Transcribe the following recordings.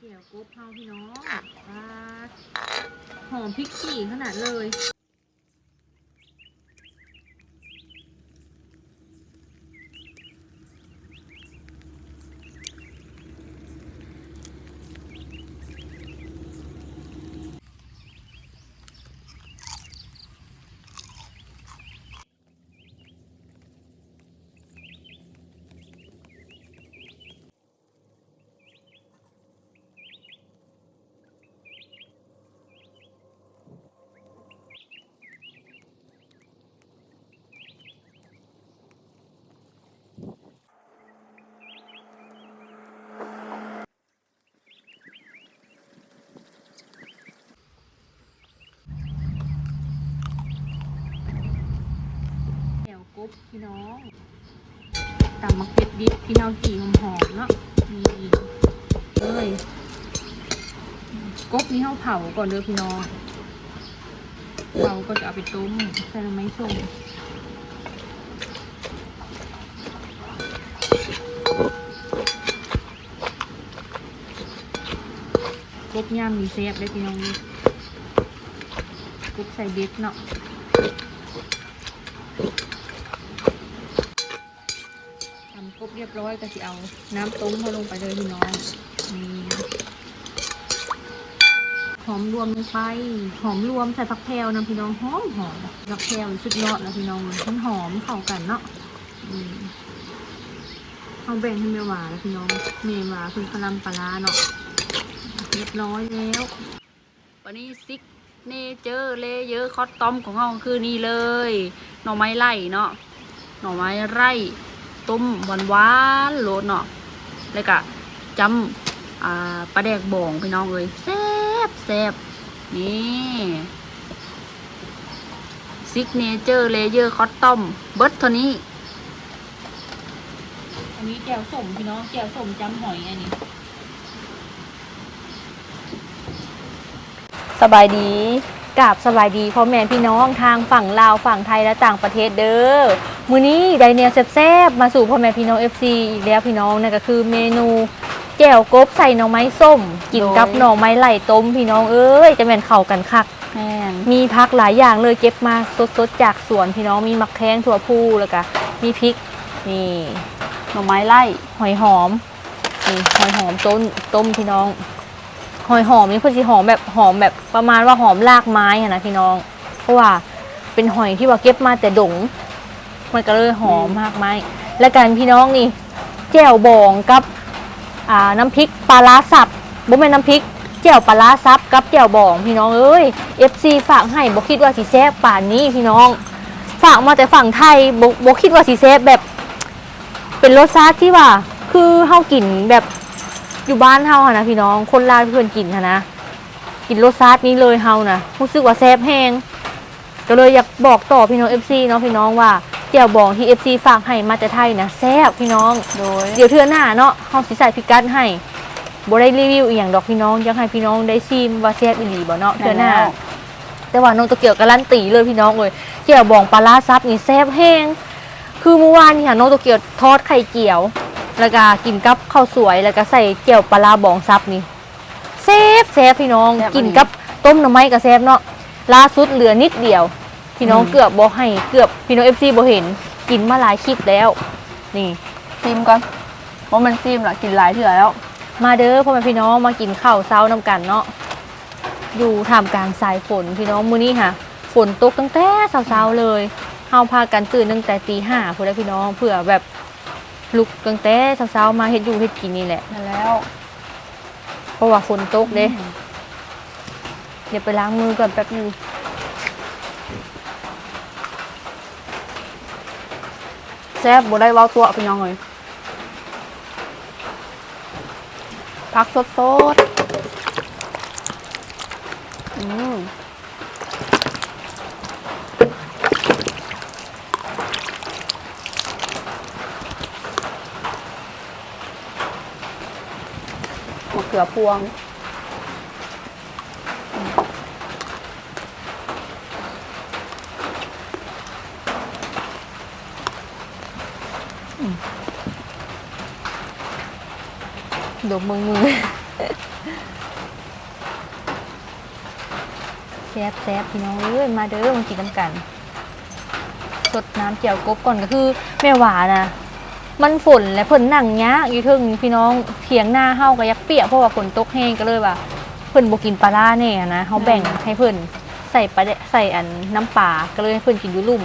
เกี่ยวกบเผาพี่น้องปลาหอมพริกขี่ขนาดเลย แก้วก บพี่น้องตำมะเขือดิบพี่น้องจีหอมๆเนาะนี่เอ้ยกบนี่เฮาเผาก่อนเด้อพี่น้องเผาก็จะเอาไปต้มใส่ลงไม้ส้มกบย่ำมีเซฟได้พี่น้องกบใส่เบ็ดเนาะ ทำค ร้อยก็จะเอาน้ำต้มเขาลงไปเลยพี่น้องนี่หอมรวมลงไปหอมรวมใส่ผักแพรวนะพี่น้องหอมหอมผักแพรวสุดยอดนะพี่น้องมันหอมเข้ากันเนาะอเอาแบ่งให้แม่หวาแล้วพี่น้องแม่หวาคือคลำปลาร้าเนาะเรียบร้อยแล้ว วันนี้ซิกเนเจอร์เลเยอร์คอตตอมของเราคือนี่เลย หน่อไม้ไร่เนาะหน่อไม้ไร่ ต้มหวานหวานโลดเนาะแล้วก็จำอ่าปลาแดกบ่องพี่น้องเลยแซ่บแซ่บนี่ซิกเนเจอร์เลเยอร์คอตตอมเบิร์ตเท่านี้ อันนี้แจ่วสมพี่น้องแจ่วสมจำหอยอันนี้ สบายดี กราบสบายดีพ่อแม่พี่น้องทางฝั่งลาวฝั่งไทยและต่างประเทศเด้อมื้อนี้ไดเนียแซ่บๆมาสู่พ่อแม่พี่น้อง FC อีกแล้วพี่น้องนั่นก็คือเมนูแจ่วกบใส่หน่อไม้ส้ม กินกับหน่อไม้ไหลต้มพี่น้องเอ้ยจะแม่นเข้ากันคักแม่นมีพักหลายอย่างเลยเก็บมาสดๆจากสวนพี่น้องมีมักแข้งถั่วพูแล้วก็มีพริกนี่หน่อไม้ไร่หอยหอมนี่หอยหอมต้นต้มพี่น้อง หอยหอมนี่เพื่อสิหอมแบบหอมแบบประมาณว่าหอมรากไม้อะนะพี่น้อง เพราะว่าเป็นหอยที่ว่าเก็บมาแต่ดง มันก็เลยหอมมากไม้และกันพี่น้องนี่แจ่วบองกับอ่าน้ำพริกปลาร้าสับบ่แม่นน้ำพริกแจ่วปลาร้าซับกับแจ่วบองพี่น้องเอ้ย FC ฝากให้บ่คิดว่าสิแซ่บป่านนี้พี่น้อง ฝากมาแต่ฝั่งไทยบ่บ่คิดว่าสิแซ่บแบบ เป็นรสชาติที่ว่า คือเฮากินแบบ อยู่บ้านเฮาอะนะพี่น้อง คนลาวเพื่อนกินอะนะ กินรสชาตินี้เลยเฮานะรู้สึกว่าแซ่บแห้งก็เลยอยากบอกต่อพี่น้อง FC เนาะพี่น้องว่าแจ่วบองที่ FC ฝากให้มาแต่ไทยนะแซ่บพี่น้อง โดยเดี๋ยวเทื่อหน้าเนาะเฮาสิใส่พิกัดให้บ่ได้รีวิวอีหยังดอกพี่น้องอยากให้พี่น้องได้ชิมว่าแซ่บอีหลีบ่เนาะเทื่อหน้า แต่ว่าน้องตะเกียวการันตีเลยพี่น้องเลยเจียวบองปลาร้าซับนี่แซ่บแห้งคือเมื่อวานนี่ค่ะน้องตะเกียวทอดไข่เจียว แล้วก็กินกับข้าวสวย แล้วก็ใส่เจียวปลาร้าบองซับนี่แซ่บแซ่บพี่น้องแซ่บอันนี้กินกับต้มหน่อไม้กับแซ่บเนาะล่าสุดเหลือนิดเดียว พี่น้องอืม เกือบบ่ให้เกือบพี่น้องเอฟซีบ่เห็น กินมาหลายคลิปแล้ว นี่ ซิมก่อนเพราะมันซิมละกินหลายเถื่อแล้ว มาเด้อพ่อแม่พี่น้องมากินข้าวเช้าน้ำกันเนาะอยู่ท่ามกลางสายฝนพี่น้องมื้อนี้ค่ะ ฝนตกตั้งแต่เช้าๆเลยเฮาพากันตื่นตั้งแต่ตีห้าพูดได้พี่น้องเผื่อแบบ ลุกตั้งแต่เช้าๆมาเฮ็ดอยู่เฮ็ดกินนี่แหละมาแล้วเพราะว่าฝนตกเด้ เดี๋ยวไปล้างมือก่อนแป๊บนึงแซ่บบ่ได้เว้าตัวพี่น้องเลยพักสดสดๆอืม ขือพวง ดมมือมือแซบแซบพี่น้องเอ้ยมาเด้อมากินน้ำกันสดน้ำเจียวกบก่อนก็คือแม่หวานะ มันฝนและเพิ่นนั่งยากอยู่เทึงพี่น้องเถียงหน้าเฮาก็อยักเปียกเพราะว่าฝนตกแห้งก็เลยว่าเพิ่นบ่กินปลาร้าแน่นะเฮาแบ่งให้เพิ่นใส่ปลาแดใส่อันน้ำปลาก็เลยให้เพิ่นกินอยู่ลุ่ม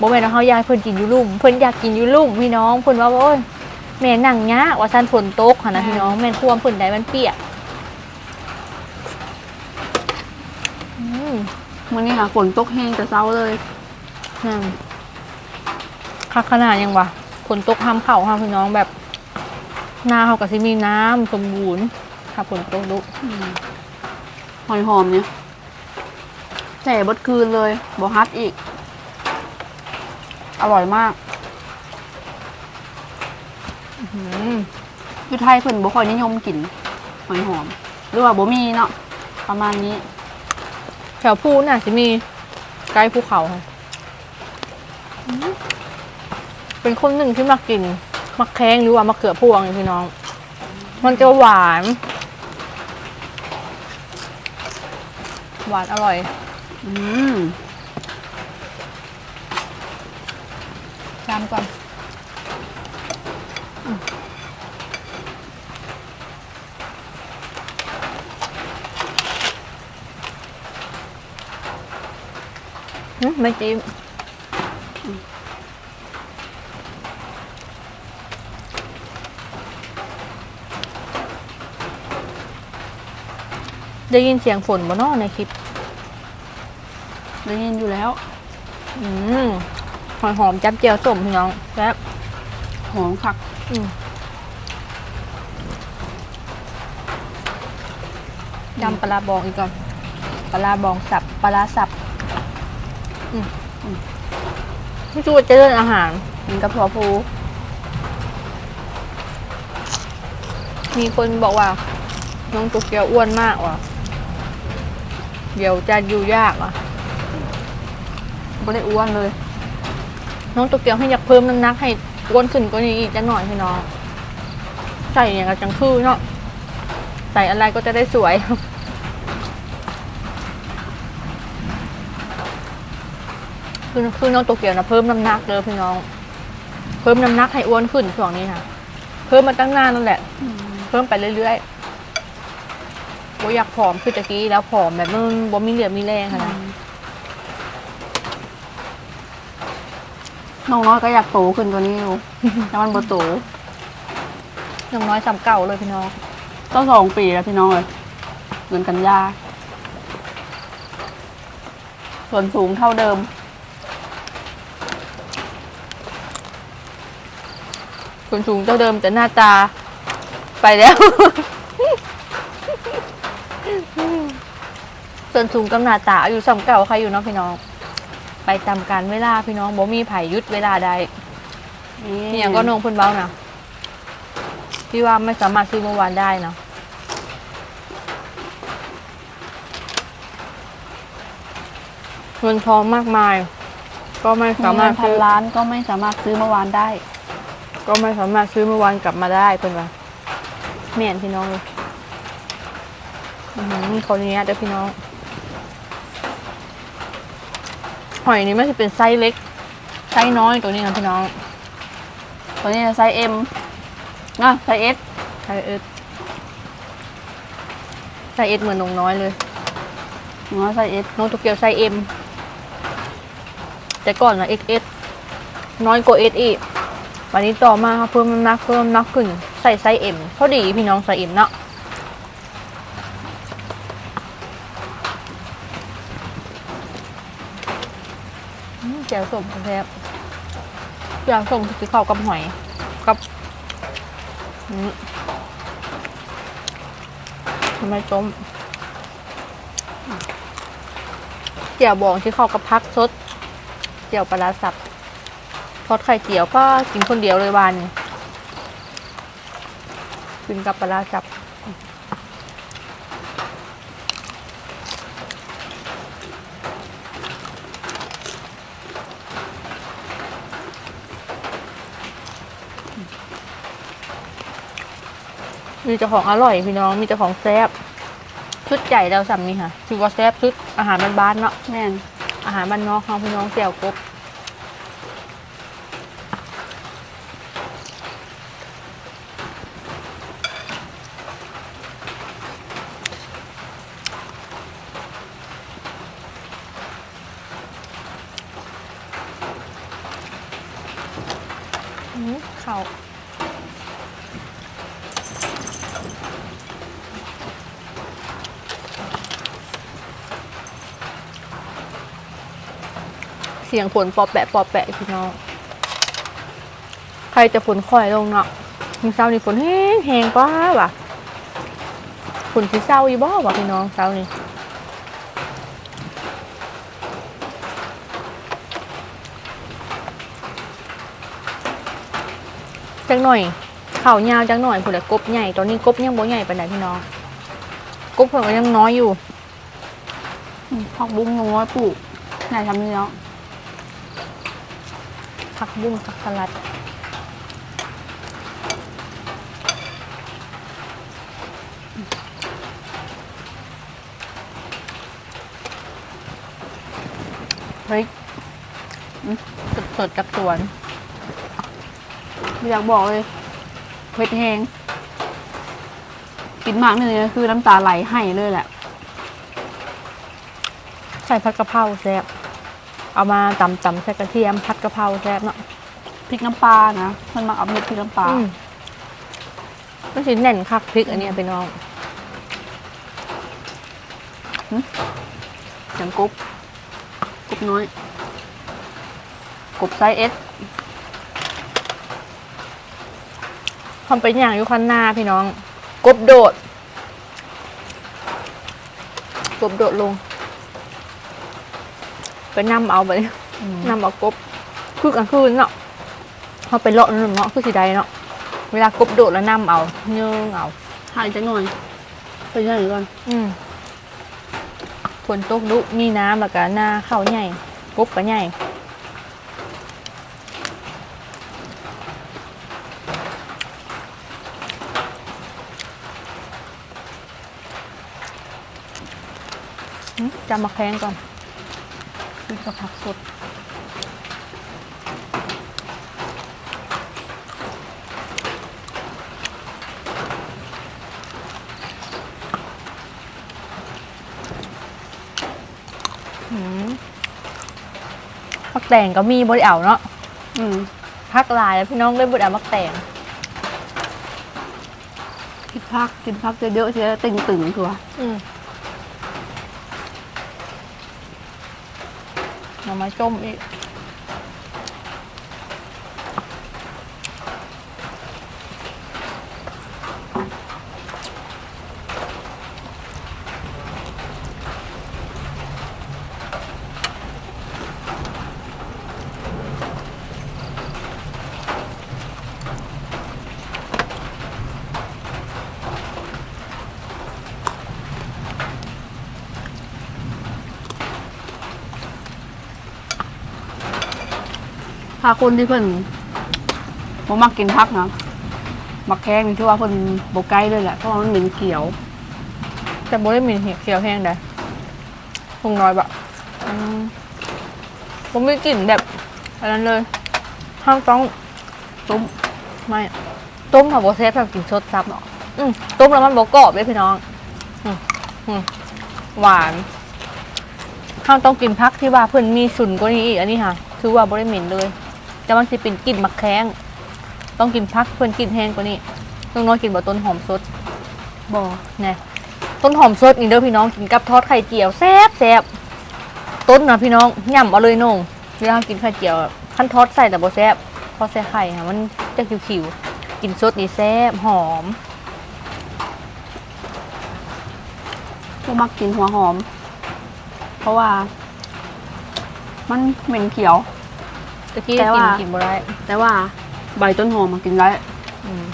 บ่แม่นว่าเฮาอยากให้เพิ่นกินอยู่ลุ่มเพิ่นอยากกินอยู่ลุ่มพี่น้องเพิ่นว่าโอ้ยแม่นั่งยากว่าซั่นฝนตกหั่นนะพี่น้องแม่นความเพิ่นได้มันเปียกอืมมื้อนี้ค่ะฝนตกแห้งแต่เช้าเลยนั่นคักขนาดยังวะ ฝนตกห้ามเข่าห้ามพี่น้องแบบหน้าเขากับซิมีน้ำสมบูรณ์ค่ะฝนตกดุหอยหอมเนี่ยแจ่บดคืนเลยบอฮัดอีก อร่อยมากอืมอยู่ไทยเพิ่นบ่ค่อยนิยมกินหอยหอม หรือว่าบ่มีเนาะประมาณนี้ แถวภูน่ะซิมีใกล้ภูเขาค่ะอืม เป็นคนหนึ่งที่มักกินมักแข้งหรือว่ามะเขือพวงนี่พี่น้อง มันจะหวาน หวานอร่อย อืมจามก่อนอืมอืมไม่จิ้ม ได้ยินเสียงฝนบ่เนอในคลิป ได้ยินอยู่แล้ว อืมหอยหอมจับเจียวส้มพี่น้องแซ่บหอมคักอืมยำปลาร้าบองอีกก่อนปลาร้าบองสับปลาร้าสับอืมอืมนี่คือว่าเจริญอาหารกินกับถั่วพูมีคนบอกว่า น้องตุกเกียวอ้วนมากว่ะ เดี๋ยวจะอยู่ยากว่ะบ่ได้อ้วนเลย น้องตุกเกียวให้อยากเพิ่มน้ำหนักให้อ้วนขึ้นกว่านี้อีกจะหน่อยพี่น้องใส่อย่างกับจังคือเนาะใส่อะไรก็จะได้สวยคือคือน้องโตเกียวนะเพิ่มน้ำหนักเลยพี่น้อง เพิ่มน้ำหนักให้อ้วนขึ้นช่วงนี้ค่ะเพิ่มมาตั้งนานนั่นแหละ เพิ่มไปเรื่อยๆ บอยากผอมคือตะกี้แล้วผอมแบบมันบ่มีเหลือมีแรงค่ะนะน้องน้อยก็อยากโตขึ้นกว่านี้อยู่ แต่มันบ่โตน้องน้อยสำเก่าเลยพี่น้อง ต้องสองปีแล้วพี่น้องเลยเงินกันยา ส่วนสูงเท่าเดิม ส่วนสูงเท่าเดิมแต่หน้าตาไปแล้ว ส่วนสูงกับหน้าตาอายู่สำเก่าใครอยู่เนาะพี่น้อง ไปตามการเวลาพี่น้องบ่มีไผยุดเวลาใดนี่อย่างก็นงพุ่นเบ้านะพี่ว่าไม่สามารถซื้อเมื่อวานได้เนาะเงินทองมากมาย ก็ไม่สาสามารารถถพันซื้อล้านก็ไม่สามารถซื้อเมื่อวานได้ ก็ไม่สามารถซื้อเมื่อวานกลับมาได้เพื่อนว่าแม่นพี่น้องเลยอือหือขออนุญาตเด้อพี่น้อง หอยนี้ไม่ใช่เป็นไซส์เล็ก ไซส์น้อยตัวนี้นะพี่น้อง ตัวนี้ไซส์ M นะไซส์ S ไซส์เอสไซส์เอสเหมือนนงน้อยเลยน้อยไซส์ S น้องโตเกียวไซส์เอ็มแต่ก่อนนะ XS น้อยกว่า S อีกวันนี้ต่อมาเพิ่มน้ำหนักเพิ่มน้ำหนักขึ้นใส่ไซส์ M พอดีพี่น้องไซส์ M เนาะ แจ่วส้มแซ่บแจ่วส้มคือข้ากับหอยกับทำไมต้มเจียวบองที่เข้ากับพักสดเจียวปลาร้าสับทอดไข่เจียวก็กินคนเดียวเลยวันกินกับปลาร้าสับ มีเจ้าของอร่อยพี่น้องมีเจ้าของแซ่บชุดใหญ่เราสั่งนี่ค่ะถือว่าแซ่บชุดอาหารบ้านๆเนาะแม่นอาหารบ้านนอกเขาพี่น้องแจ่วกบอื้อข้า สียงฝนปอแปะปอแปะพี่น้องใครจะฝนค่อยลงเนาะมีเช้านี่ฝนแห้งแห้งกว่าว่ะฝนที่เศร้าอีบ่วะพี่น้องเช้านี่จังหน่อยเข่ายาวจังหน่อยผู้ใดกบใหญ่ตอนนี้กบยังบ่ใหญ่ปานใดพี่น้องกบเพิ่นก็ยังน้อยอยู่อืมผักบุ้งน้อยปลูกไหนทำนี่แล้วผัก บุ้งผักสลัดเฮ้ยสดสดๆจากสวน อยากบอกเลยเผ็ดแห้งกินมากนี่เลยคือน้ำตาไหลให้เลยแหละ ใส่ผัดกะเพราแซ่บเอามาตำตำใส่กระเทียมผัดกะเพราแซ่บเนาะ พริกน้ำปลานะมันมาเอาเม็ดพริกน้ำปลาอืมก็ชิ้นแน่นคักพริกอันเนี้ยไปน้องอย่างกบกบน้อยกบไซส์เอสทำเป็นอย่างอยู่คันหน้าพี่น้อง กบโดด กบโดดลง ไปนำเอาไปนำเอากบคือกลางคืนเนาะ เขาไปเลาะนั่นเนาะคือสีใดเนาะเวลากบโดดแล้วนำเอาเนื่องเอาหายจังหน่อยไปใหญ่ก่อนอืมฝนตกดุมีน้ำแล้วก็หน้าเข้าวใหญ่กบก็ใหญ่อืมจะมาแข้งก่อนมีกระผักสด แตงก็มีบริเอาเนาะอืมพักหลายแล้วพี่น้องเลยบริเอามักแตงกินพักกินพักเยอะๆเชียวตึงตึงๆคือว่าอืมเอามาจมอีก ถ้าคนที่เพิ่นบ่มักกินพักนะมักแข้งนี่คือว่าเพิ่นบ่ใกล้เลยแหละเพราะว่ามันเหม็นเขียว แต่บริมีเห็ดเขียวแห้งได้คงน้อยบะอืมผมไม่กลิ่นแบบอันนั้นเลยห้ามต้องต้มไม่ต้มผักโบเซฟแบบกินสดซับเนาะอืมต้มแล้วมันบกรอบเลยพี่น้องอืมอืมหวานห้ามต้องกินพักที่ว่าเพิ่นมีสุนกว่านี้อีกอันนี้ค่ะ คือว่าบริเหม็นเลย แต่มันจะเป็นกลิ่นมักแข้งต้องกินพักเพิ่นกลิ่นแห้งกว่านี้น้องน้อยกินบ่ต้นหอมสดบ่นะต้นหอมสดนี่เด้อพี่น้องกินกับทอดไข่เจียวแซ่บแซ่บต้นนะพี่น้องย่ำเอาเลยน้องเวลากินไข่เจียวขั้นทอดใส่แต่บ่แซ่บทอดใส่ไข่ค่ะมันจะขิวๆกินสดนี่แซ่บหอมบ่มักกินหัวหอม เพราะว่า มันเหม็นเขียว ตะกี้แต่กินว่ากินบ่ได้แต่ว่าใบต้นหอมมันกินได้ อืม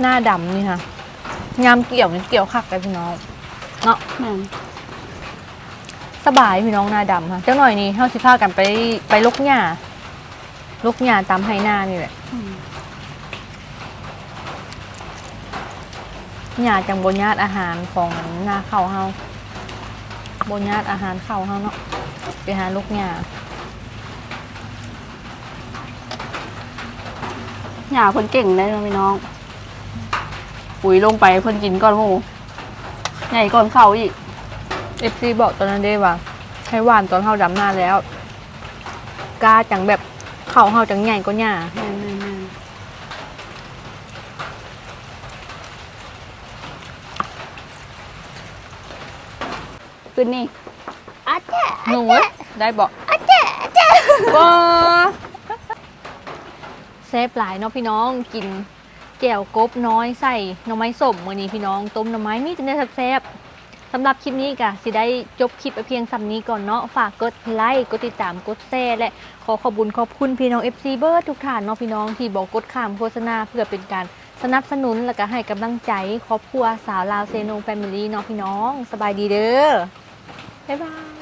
หน้าดำนี่ค่ะยามเกี่ยวนี่เกี่ยวคักเลยพี่น้องเนาะแม่น สบายพี่น้องหน้าดำค่ะเจ้าหน่อยนี้เฮาสิพากันไปไปลกหญ้าลกหญ้าตามไฮหน้านี่แหละหญ้าจังบญญาตอาหารของหน้าเข้าเฮาบญญาตอาหารเข้าเฮาเนาะไปหาลกหญ้าหย่าเพิ่นเก่งเนาะพี่น้องปุ๋ยลงไปเพิ่นกินก่อนหมูใหญ่ก่อนเขาอีก เอฟซีบอกตอนนั้นเด้ว่าให้หวานตอนเฮาดำหน้าแล้วกล้าจังแบบเข้าเฮาจังใหญ่กว่าหญ้าแม่นแม่นแม่นขึ้นนี่หนูได้บอกอาเจ๊อาเจ๊บเซฟหลายเนาะพี่น้องกินแจ่วกบน้อยใส่หน่อไม้ส้มมื้อนี้พี่น้องต้มหน่อไม้มีแต่ได้แซ่บๆ สำหรับคลิปนี้ก็สิได้จบคลิปไปเพียงสำนี้ก่อนเนาะฝากกดไลค์กดติดตามกดแชร์และขอขอบุญขอบคุณพี่น้อง FC เบิร์ดทุกท่านเนาะพี่น้องที่บอกกดข้ามโฆษณาเพื่อเป็นการสนับสนุนและก็ให้กำลังใจครอบครัวสาวลาวเซโนแฟมิลี่เนาะพี่น้อง สบายดีเด้อบ๊ายบาย